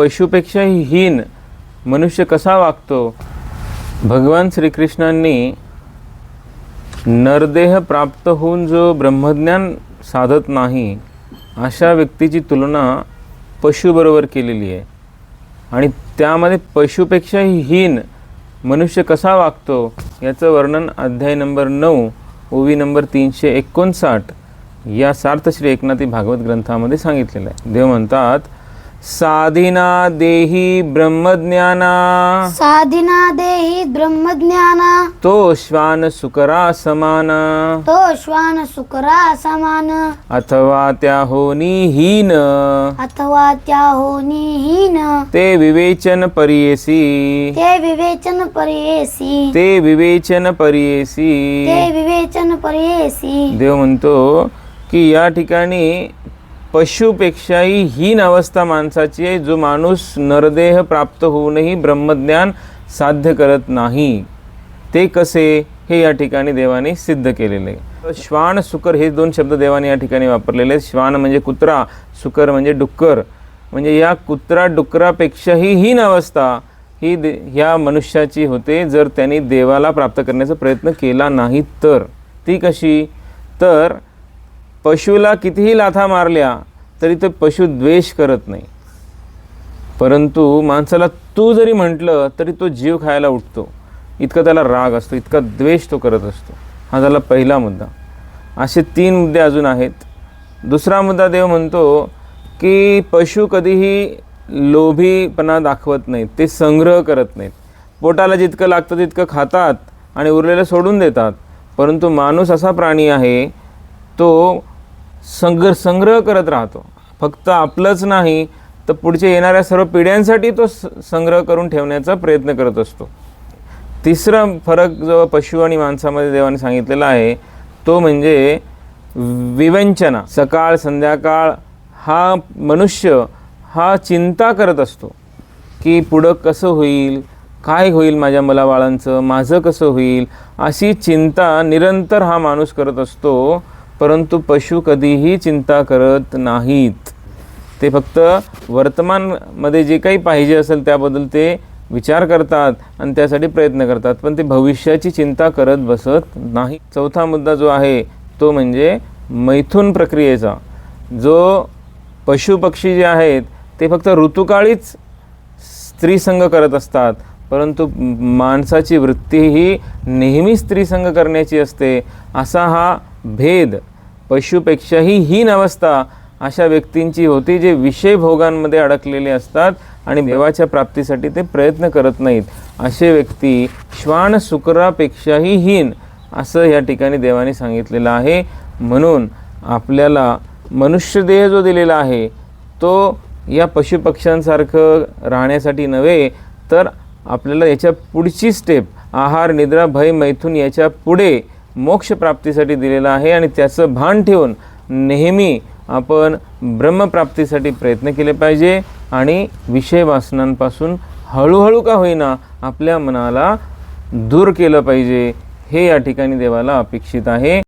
पशुपेक्षाही हीन मनुष्य कसा वागतो? भगवान श्रीकृष्णांनी नरदेह प्राप्त होऊन जो ब्रह्मज्ञान साधत नाही अशा व्यक्तीची तुलना पशुबरोबर केलेली आहे. आणि त्यामध्ये पशुपेक्षाही हीन मनुष्य कसा वागतो याचं वर्णन अध्याय नंबर नऊ ओवी नंबर तीनशे एकोणसाठ या सार्थश्री एकनाथी भागवत ग्रंथामध्ये सांगितलेलं आहे. देव म्हणतात साधिना देही ब्रह्मज्ञाना। साधिना देहि ब्रह्मज्ञाना। तो श्वान सुकरा समान। तो श्वान सुकरा समान। अथवा त्या होनी हीन। अथवा त्या होनीहीन ते विवेचन परियेसी। ते विवेचन पर्येसी। ते विवेचन परियेसी। ते विवेचन पर्येसी। देव म्हणतो की या ठिकाणी पशुपेक्षाही हीन अवस्था माणसाची आहे. जो माणूस नरदेह प्राप्त होऊनही ब्रह्मज्ञान साध्य करत नाही ते कसे? हे या ठिकाणी देवाने सिद्ध केलेले. आहे श्वान सुकर हे दोन शब्द देवाने या ठिकाणी वापरलेले आहेत. श्वान म्हणजे कुत्रा सुकर म्हणजे डुक्कर. म्हणजे या कुत्रा डुकरापेक्षाही हीन अवस्था ही दे ह्या मनुष्याची होते. जर त्यांनी देवाला प्राप्त करण्याचा प्रयत्न केला नाही तर. ती कशी? तर पशुला कितीही लाथा मारल्या तरी ते पशु द्वेष करत नाही. परंतु माणसाला तू जरी म्हटलं तरी तो जीव खायला उठतो. इतका त्याला राग असतो इतका द्वेष तो करत असतो. हा झाला पहिला मुद्दा. असे तीन मुद्दे अजून आहेत. दुसरा मुद्दा देव म्हणतो की पशु कधीही लोभीपणा दाखवत नाहीत ते संग्रह करत नाहीत. पोटाला जितकं लागतं तितकं खातात आणि उरलेलं सोडून देतात. परंतु माणूस असा प्राणी आहे तो संग्र संग्रह करत राहतो. फक्त आपलंच नाही तर पुढच्या येणाऱ्या सर्व पिढ्यांसाठी तो स- संग्रह करून ठेवण्याचा प्रयत्न करत असतो. तिसरा फरक जो पशु आणि माणसामध्ये देवाने सांगितलेला आहे तो म्हणजे विवंचना. सकाळ संध्याकाळ हा मनुष्य हा चिंता करत असतो की पुढं कसं होईल काय होईल माझ्या मुलाबाळांचं माझं कसं होईल अशी चिंता निरंतर हा माणूस करत असतो परंतु पशु कधीही चिंता करत नाहीत. ते फक्त वर्तमानमध्ये जे काही पाहिजे असेल त्याबद्दल ते विचार करतात आणि त्यासाठी प्रयत्न करतात. पण ते भविष्याची चिंता करत बसत नाही. चौथा मुद्दा जो आहे तो म्हणजे मैथून प्रक्रियेचा. जो पशुपक्षी जे आहेत ते फक्त ऋतुकाळीच स्त्रीसंग करत असतात. परंतु माणसाची वृत्ती ही नेहमी स्त्रीसंग करण्याची असते. असा हा भेद पशुपेक्षाही हीन अवस्था अशा व्यक्तींची होती जे विषय भोगांमध्ये अडकलेले असतात आणि देवाच्या प्राप्तीसाठी ते प्रयत्न करत नाहीत. असे व्यक्ती श्वान शुक्रापेक्षाही हीन असं या ठिकाणी देवाने सांगितलेलं आहे. म्हणून आपल्याला मनुष्यदेह जो दिलेला आहे तो या पशुपक्ष्यांसारखं राहण्यासाठी नव्हे तर आपल्याला याच्या पुढची स्टेप आहार निद्रा भय मैथून याच्यापुढे मोक्षप्राप्तीसाठी दिलेला आहे आणि त्याचं भान ठेवून नेहमी आपण ब्रह्मप्राप्तीसाठी प्रयत्न केले पाहिजे आणि विषय वासनांपासून हळूहळू का होईना आपल्या मनाला दूर केलं पाहिजे हे या ठिकाणी देवाला अपेक्षित आहे.